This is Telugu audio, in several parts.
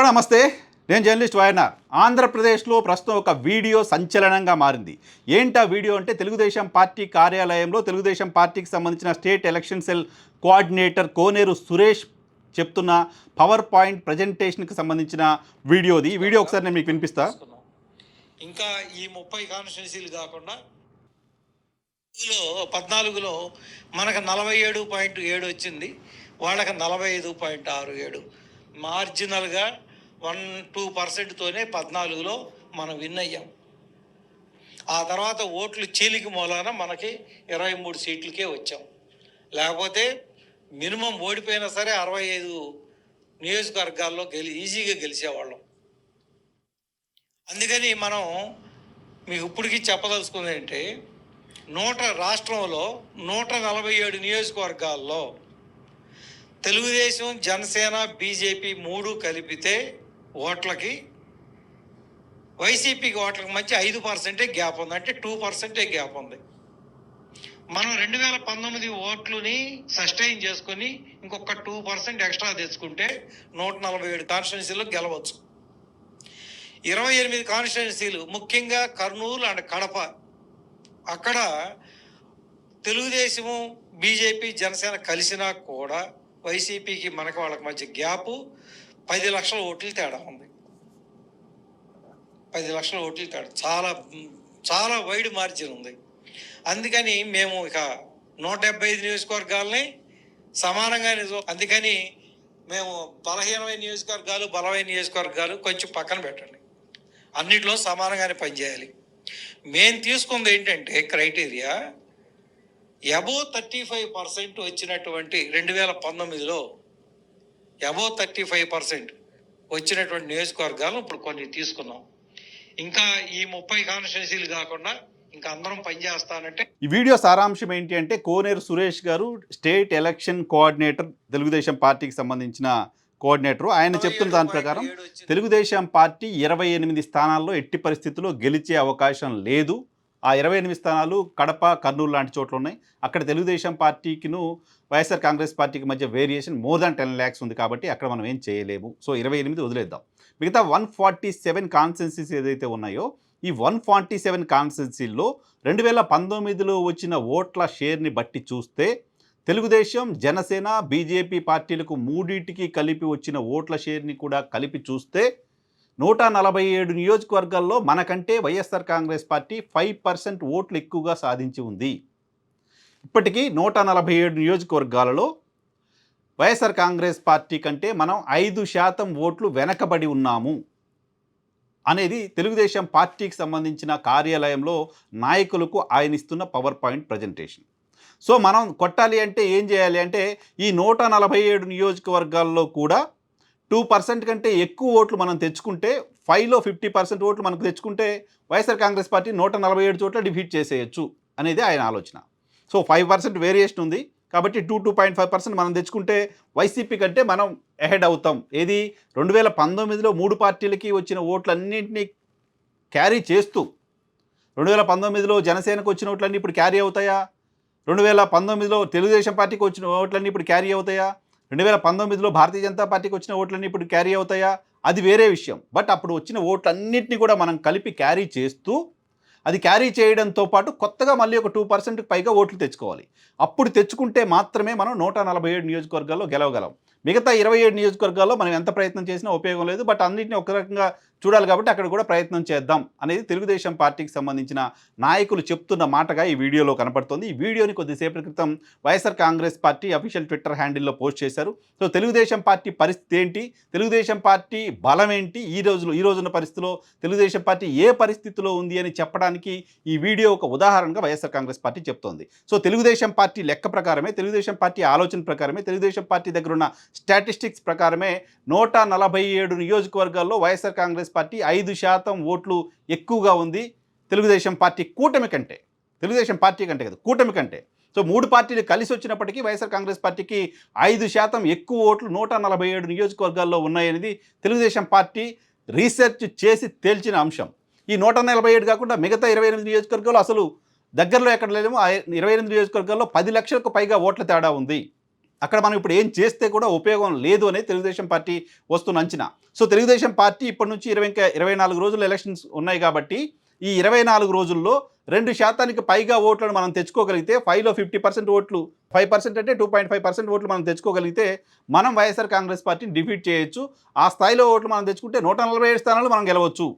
హలో నమస్తే. నేను జర్నలిస్ట్ వాయనార్ ఆంధ్రప్రదేశ్లో ప్రస్తుతం ఒక వీడియో సంచలనంగా మారింది. ఏంటా వీడియో అంటే తెలుగుదేశం పార్టీ కార్యాలయంలో తెలుగుదేశం పార్టీకి సంబంధించిన state election cell coordinator Koneru Suresh చెప్తున్న పవర్ పాయింట్ ప్రజెంటేషన్కి సంబంధించిన వీడియోది. ఈ వీడియో ఒకసారి నేను మీకు వినిపిస్తా. ఇంకా ఈ ముప్పై కాన్స్టిట్యున్సీలు కాకుండా ఇందులో పద్నాలుగులో మనకు నలభై ఏడు పాయింట్ ఏడు వచ్చింది. వాళ్ళకి నలభై ఐదు పాయింట్ ఆరు ఏడు. మార్జినల్గా వన్ టూ పర్సెంట్తోనే పద్నాలుగులో మనం విన్ అయ్యాం. ఆ తర్వాత ఓట్లు చీలికి మూలాన మనకి ఇరవై మూడు సీట్లకే వచ్చాం. లేకపోతే మినిమం ఓడిపోయినా సరే అరవై ఐదు నియోజకవర్గాల్లో గెలి ఈజీగా గెలిచేవాళ్ళం. అందుకని మనం మీకు ఇప్పటికీ చెప్పదలుచుకుంది ఏంటి? నూట రాష్ట్రంలో నూట నలభై ఏడు నియోజకవర్గాల్లో తెలుగుదేశం జనసేన బీజేపీ మూడు కలిపితే ఓట్లకి వైసీపీకి ఓట్లకి మధ్య ఐదు పర్సెంటే గ్యాప్ ఉంది. అంటే టూ పర్సెంటే గ్యాప్ ఉంది. మనం రెండు వేల పంతొమ్మిది ఓట్లని సస్టైన్ చేసుకుని ఇంకొక టూ పర్సెంట్ ఎక్స్ట్రా తెచ్చుకుంటే నూట నలభై ఏడు కాన్స్టిట్యున్సీలో గెలవచ్చు. ఇరవై ఎనిమిది కాన్స్టిట్యున్సీలు ముఖ్యంగా కర్నూలు అండ్ కడప. అక్కడ తెలుగుదేశము బీజేపీ జనసేన కలిసినా కూడా వైసీపీకి మనకి వాళ్ళకి మధ్య గ్యాపు పది లక్షల ఓట్లు తేడా ఉంది. పది లక్షల ఓట్లు తేడా. చాలా చాలా వైడ్ మార్జిన్ ఉంది. అందుకని మేము ఇక నూట డెబ్బై ఐదు నియోజకవర్గాలని సమానంగా నిజం అందుకని మేము బలహీనమైన నియోజకవర్గాలు బలమైన నియోజకవర్గాలు కొంచెం పక్కన పెట్టండి. అన్నిట్లో సమానంగానే పనిచేయాలి. మేము తీసుకుంది ఏంటంటే criteria above thirty five percent వచ్చినటువంటి రెండు వేల పంతొమ్మిదిలో ఎబో థర్టీ ఫైవ్ పర్సెంట్ వచ్చినటువంటి నియోజకవర్గాలను ఇప్పుడు కొన్ని తీసుకున్నాం ఇంకా ఈ ముప్పై కాన్స్టిట్యున్సీలు కాకుండా ఇంకా అందరం పనిచేస్తానంటే ఈ వీడియో సారాంశం ఏంటి అంటే కోనేరు సురేష్ గారు స్టేట్ ఎలక్షన్ కోఆర్డినేటర్ తెలుగుదేశం పార్టీకి సంబంధించిన కోఆర్డినేటర్. ఆయన చెప్తున్న దాని ప్రకారం తెలుగుదేశం పార్టీ ఇరవై ఎనిమిది స్థానాల్లో ఎట్టి పరిస్థితుల్లో గెలిచే అవకాశం లేదు. ఆ ఇరవై ఎనిమిది స్థానాలు కడప కర్నూలు లాంటి చోట్ల ఉన్నాయి అక్కడ తెలుగుదేశం పార్టీకిను వైఎస్ఆర్ కాంగ్రెస్ పార్టీకి మధ్య variation more than ten lakhs ఉంది కాబట్టి అక్కడ మనం ఏం చేయలేము. సో ఇరవై ఎనిమిది వదిలేద్దాం. మిగతా వన్ ఫార్టీ సెవెన్ కాన్సెన్సీస్ ఏదైతే ఉన్నాయో ఈ వన్ ఫార్టీ సెవెన్ కాన్సెన్సీల్లో రెండు వేల పంతొమ్మిదిలో వచ్చిన ఓట్ల షేర్ని బట్టి చూస్తే తెలుగుదేశం జనసేన బీజేపీ పార్టీలకు మూడింటికి కలిపి వచ్చిన ఓట్ల షేర్ని కూడా కలిపి చూస్తే నూట నలభై ఏడు నియోజకవర్గాల్లో మనకంటే YSR Congress party five percent ఓట్లు ఎక్కువగా సాధించి ఉంది. ఇప్పటికీ నూట నలభై ఏడు నియోజకవర్గాలలో వైఎస్ఆర్ కాంగ్రెస్ పార్టీ కంటే మనం ఐదు శాతం ఓట్లు వెనకబడి ఉన్నాము అనేది తెలుగుదేశం పార్టీకి సంబంధించిన కార్యాలయంలో నాయకులకు ఆయన ఇస్తున్న పవర్ పాయింట్ ప్రజెంటేషన్. సో మనం కొట్టాలి అంటే ఏం చేయాలి అంటే ఈ నూట నలభై ఏడు నియోజకవర్గాల్లో కూడా టూ పర్సెంట్ కంటే ఎక్కువ ఓట్లు మనం తెచ్చుకుంటే ఫైవ్లో ఫిఫ్టీ పర్సెంట్ ఓట్లు మనకు తెచ్చుకుంటే వైఎస్ఆర్ కాంగ్రెస్ పార్టీ నూట నలభై ఏడు చోట్ల డిఫీట్ చేసేయచ్చు అనేది ఆయన ఆలోచన. సో ఫైవ్ పర్సెంట్ వేరియేషన్ ఉంది. కాబట్టి two two point five percent మనం తెచ్చుకుంటే వైసీపీ కంటే మనం అహెడ్ అవుతాం. ఏది? రెండు వేల పంతొమ్మిదిలో మూడు పార్టీలకి వచ్చిన ఓట్లన్నింటినీ క్యారీ చేస్తూ రెండు వేల పంతొమ్మిదిలో జనసేనకు వచ్చిన ఓట్లన్నీ ఇప్పుడు క్యారీ అవుతాయా? రెండు వేల పంతొమ్మిదిలో తెలుగుదేశం పార్టీకి వచ్చిన ఓట్లన్నీ ఇప్పుడు క్యారీ అవుతాయా? రెండు వేల పంతొమ్మిదిలో భారతీయ జనతా పార్టీకి వచ్చిన ఓట్లన్నీ ఇప్పుడు క్యారీ అవుతాయా? అది వేరే విషయం. బట్ అప్పుడు వచ్చిన ఓట్లన్నింటినీ కూడా మనం కలిపి క్యారీ చేస్తూ అది క్యారీ చేయడంతో పాటు కొత్తగా మళ్ళీ ఒక టూ పర్సెంట్కి పైగా ఓట్లు తెచ్చుకోవాలి. అప్పుడు తెచ్చుకుంటే మాత్రమే మనం నూట నలభై ఏడు నియోజకవర్గాల్లో గెలవగలం. మిగతా ఇరవై ఏడు నియోజకవర్గాల్లో మనం ఎంత ప్రయత్నం చేసినా ఉపయోగం లేదు. బట్ అన్నింటినీ ఒక రకంగా చూడాలి కాబట్టి అక్కడ కూడా ప్రయత్నం చేద్దాం అనేది తెలుగుదేశం పార్టీకి సంబంధించిన నాయకులు చెప్తున్న మాటగా ఈ వీడియోలో కనపడుతోంది. ఈ వీడియోని కొద్దిసేపటి క్రితం YSR Congress party official Twitter హ్యాండిల్లో post చేశారు. సో తెలుగుదేశం పార్టీ పరిస్థితి ఏంటి? తెలుగుదేశం పార్టీ బలం ఏంటి? ఈ రోజులో ఈ రోజున్న పరిస్థితిలో తెలుగుదేశం పార్టీ ఏ పరిస్థితిలో ఉంది అని చెప్పడానికి ఈ వీడియో ఒక ఉదాహరణగా వైఎస్ఆర్ కాంగ్రెస్ పార్టీ చెప్తోంది. సో తెలుగుదేశం పార్టీ లెక్క ప్రకారమే తెలుగుదేశం పార్టీ ఆలోచన ప్రకారమే తెలుగుదేశం పార్టీ దగ్గర ఉన్న స్టాటిస్టిక్స్ ప్రకారమే నూట నలభై ఏడు నియోజకవర్గాల్లో వైఎస్ఆర్ కాంగ్రెస్ పార్టీ ఐదు శాతం ఓట్లు ఎక్కువగా ఉంది. తెలుగుదేశం పార్టీ కూటమి కంటే. తెలుగుదేశం పార్టీ కంటే కదా కూటమి కంటే. సో మూడు పార్టీలు కలిసి వచ్చినప్పటికీ వైఎస్ఆర్ కాంగ్రెస్ పార్టీకి ఐదు శాతం ఎక్కువ ఓట్లు నూట నలభై ఏడు నియోజకవర్గాల్లో ఉన్నాయనేది తెలుగుదేశం పార్టీ రీసెర్చ్ చేసి తేల్చిన అంశం. ఈ నూట నలభై ఏడు కాకుండా మిగతా ఇరవై ఎనిమిది నియోజకవర్గాలు అసలు దగ్గరలో ఎక్కడ లేదేమో ఆ ఇరవై ఎనిమిది నియోజకవర్గాల్లో పది లక్షలకు పైగా ఓట్ల తేడా ఉంది. అక్కడ మనం ఇప్పుడు ఏం చేస్తే కూడా ఉపయోగం లేదు అనేది తెలుగుదేశం పార్టీ వస్తున్న అంచనా. సో తెలుగుదేశం పార్టీ ఇప్పటి నుంచి ఇరవై ఇంకా ఇరవై నాలుగు రోజులు ఎలక్షన్స్ ఉన్నాయి కాబట్టి ఈ ఇరవై నాలుగు రోజుల్లో రెండు శాతానికి పైగా ఓట్లను మనం తెచ్చుకోగలిగితే ఫైవ్లో ఫిఫ్టీ పర్సెంట్ ఓట్లు ఫైవ్ పర్సెంట్ అంటే టూ పాయింట్ ఫైవ్ పర్సెంట్ ఓట్లు మనం తెచ్చుకోగలిగితే మనం వైఎస్ఆర్ కాంగ్రెస్ పార్టీని డిఫీట్ చేయొచ్చు. ఆ స్థాయిలో ఓట్లు మనం తెచ్చుకుంటే నూట నలభై ఏడు స్థానాలు మనం గెలవచ్చు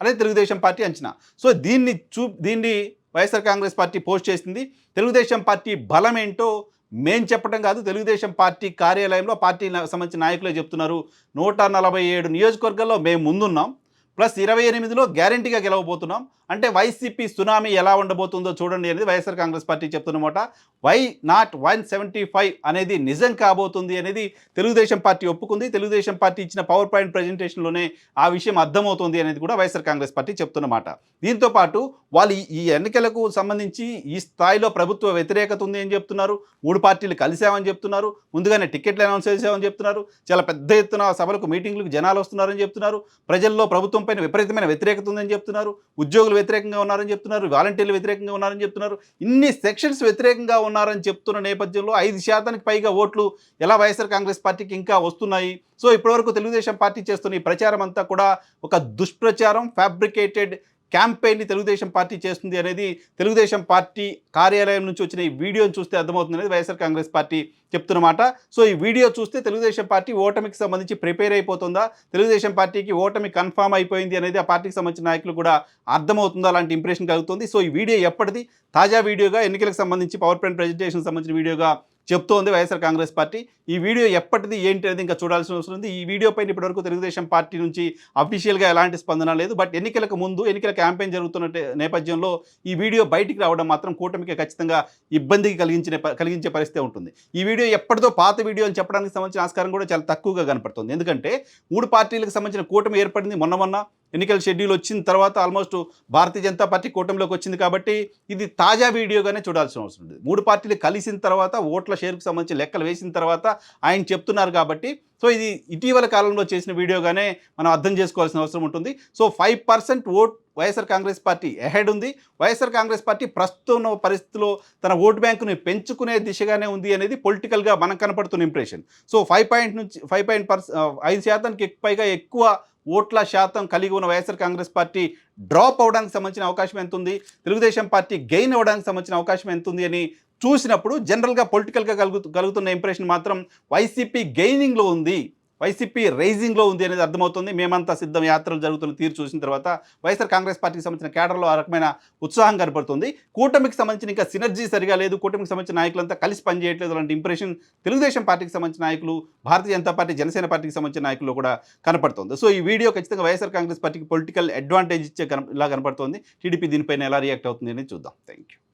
అనేది తెలుగుదేశం పార్టీ అంచనా. సో దీన్ని చూ దీన్ని వైఎస్ఆర్ కాంగ్రెస్ పార్టీ పోస్ట్ చేసింది. తెలుగుదేశం పార్టీ బలం ఏంటో మేం చెప్పడం కాదు తెలుగుదేశం పార్టీ కార్యాలయంలో పార్టీ సంబంధించిన నాయకులే చెప్తున్నారు. నూట నలభై ఏడు నియోజకవర్గాల్లో మేము ముందున్నాం. ప్లస్ ఇరవై ఎనిమిదిలో గ్యారంటీగా గెలవబోతున్నాం. అంటే వైసీపీ సునామీ ఎలా ఉండబోతుందో చూడండి అనేది YSR Congress party చెప్తున్నమాట why not one seventy five అనేది నిజం కాబోతుంది అనేది తెలుగుదేశం పార్టీ ఒప్పుకుంది. తెలుగుదేశం పార్టీ ఇచ్చిన పవర్ పాయింట్ ప్రజెంటేషన్లోనే ఆ విషయం అర్థమవుతుంది అనేది కూడా వైఎస్ఆర్ కాంగ్రెస్ పార్టీ చెప్తున్నమాట దీంతో పాటు వాళ్ళు ఈ- ఎన్నికలకు సంబంధించి ఈ స్థాయిలో ప్రభుత్వ వ్యతిరేకత ఉంది అని చెప్తున్నారు. మూడు పార్టీలు కలిసామని చెప్తున్నారు. ముందుగానే టికెట్లు అనౌన్స్ చేసామని చెప్తున్నారు. చాలా పెద్ద ఎత్తున సభలకు మీటింగ్లకు జనాలు వస్తున్నారని చెప్తున్నారు. ప్రజల్లో ప్రభుత్వంపైన విపరీతమైన వ్యతిరేకత ఉందని చెప్తున్నారు. ఉద్యోగులు వ్యతిరేకంగా ఉన్నారని చెప్తున్నారు వాలంటీర్లు వ్యతిరేకంగా ఉన్నారని చెప్తున్నారు. ఇన్ని సెక్షన్స్ వ్యతిరేకంగా ఉన్నారని చెప్తున్న నేపథ్యంలో ఐదు శాతానికి పైగా ఓట్లు ఎలా వైఎస్ఆర్ కాంగ్రెస్ పార్టీకి ఇంకా వస్తున్నాయి? సో ఇప్పటివరకు తెలుగుదేశం పార్టీ చేస్తున్న ఈ ప్రచారం అంతా కూడా ఒక దుష్ప్రచారం ఫ్యాబ్రికేటెడ్ క్యాంపెయిన్ని తెలుగుదేశం పార్టీ చేస్తుంది అనేది తెలుగుదేశం పార్టీ కార్యాలయం నుంచి వచ్చిన ఈ వీడియోని చూస్తే అర్థమవుతుంది అనేది వైఎస్ఆర్ కాంగ్రెస్ పార్టీ చెప్తున్నమాట సో ఈ వీడియో చూస్తే తెలుగుదేశం పార్టీ ఓటమికి సంబంధించి ప్రిపేర్ అయిపోతుందా? తెలుగుదేశం పార్టీకి ఓటమి కన్ఫామ్ అయిపోయింది అనేది ఆ పార్టీకి సంబంధించిన నాయకులు కూడా అర్థమవుతుందా? అలాంటి ఇంప్రెషన్ కలుగుతుంది. సో ఈ వీడియో ఎప్పటిది? తాజా వీడియోగా ఎన్నికలకు సంబంధించి పవర్ పాయింట్ ప్రజెంటేషన్ సంబంధించిన వీడియోగా చెప్తోంది వైఎస్ఆర్ కాంగ్రెస్ పార్టీ. ఈ వీడియో ఎప్పటిది ఏంటి అనేది ఇంకా చూడాల్సిన అవసరం ఉంది. ఈ వీడియో పైన ఇప్పటివరకు తెలుగుదేశం పార్టీ నుంచి అఫీషియల్గా ఎలాంటి స్పందన లేదు. బట్ ఎన్నికలకు ముందు ఎన్నికల క్యాంపెయిన్ జరుగుతున్న నేపథ్యంలో ఈ వీడియో బయటికి రావడం మాత్రం కూటమికి ఖచ్చితంగా ఇబ్బందికి కలిగించిన కలిగించే పరిస్థితి ఉంటుంది. ఈ వీడియో ఎప్పటితో పాత వీడియో అని చెప్పడానికి సంబంధించిన ఆస్కారం కూడా చాలా తక్కువగా కనపడుతుంది. ఎందుకంటే మూడు పార్టీలకు సంబంధించిన కూటమి ఏర్పడింది మొన్న మొన్న. ఎన్నికల షెడ్యూల్ వచ్చిన తర్వాత ఆల్మోస్ట్ భారతీయ జనతా పార్టీ కూటమిలోకి వచ్చింది కాబట్టి ఇది తాజా వీడియోగానే చూడాల్సిన అవసరం ఉంది. మూడు పార్టీలు కలిసిన తర్వాత ఓట్ల షేర్కు సంబంధించి లెక్కలు వేసిన తర్వాత ఆయన చెప్తున్నారు కాబట్టి సో ఇది ఇటీవల కాలంలో చేసిన వీడియోగానే మనం అర్థం చేసుకోవాల్సిన అవసరం ఉంటుంది. So five percent vote YSR Congress party ahead ఉంది. వైఎస్ఆర్ కాంగ్రెస్ పార్టీ ప్రస్తుతం ఉన్న పరిస్థితిలో తన ఓటు బ్యాంకుని పెంచుకునే దిశగానే ఉంది అనేది పొలిటికల్గా మనకు కనపడుతున్న ఇంప్రెషన్ సో ఫైవ్ పాయింట్ నుంచి ఫైవ్ పాయింట్ పర్స ఐదు శాతానికి పైగా ఎక్కువ ఓట్ల శాతం కలిగి ఉన్న వైఎస్ఆర్ కాంగ్రెస్ పార్టీ డ్రాప్ అవడానికి సంబంధించిన అవకాశం ఎంత ఉంది? తెలుగుదేశం పార్టీ గెయిన్ అవ్వడానికి సంబంధించిన అవకాశం ఎంత ఉంది అని చూసినప్పుడు జనరల్గా పొలిటికల్గా కలుగు కలుగుతున్న ఇంప్రెషన్ మాత్రం వైసీపీ గెయినింగ్లో ఉంది. వైసీపీ రైజింగ్లో ఉంది అనేది అర్థమవుతుంది. మేమంతా సిద్ధం యాత్రలు జరుగుతున్న తీరు చూసిన తర్వాత వైఎస్ఆర్ కాంగ్రెస్ పార్టీకి సంబంధించిన కేడర్లో ఆ రకమైన ఉత్సాహం కనపడుతుంది. కూటమికి సంబంధించిన ఇంకా సినర్జీ సరిగా లేదు. కూటమికి సంబంధించిన నాయకులంతా కలిసి పనిచేయట్లేదు అలాంటి ఇంప్రెషన్ తెలుగుదేశం పార్టీకి సంబంధించిన నాయకులు భారతీయ జనతా పార్టీ జనసేన పార్టీకి సంబంధించిన నాయకులు కూడా కనపడుతుంది. సో ఈ వీడియో ఖచ్చితంగా వైఎస్ఆర్ కాంగ్రెస్ పార్టీకి పొలిటికల్ అడ్వాంటేజ్ ఇచ్చే కన ఇలా కనపడుతుంది. టీడీపీ దీనిపైన ఎలా రియాక్ట్ అవుతుంది అనేది చూద్దాం. Thank you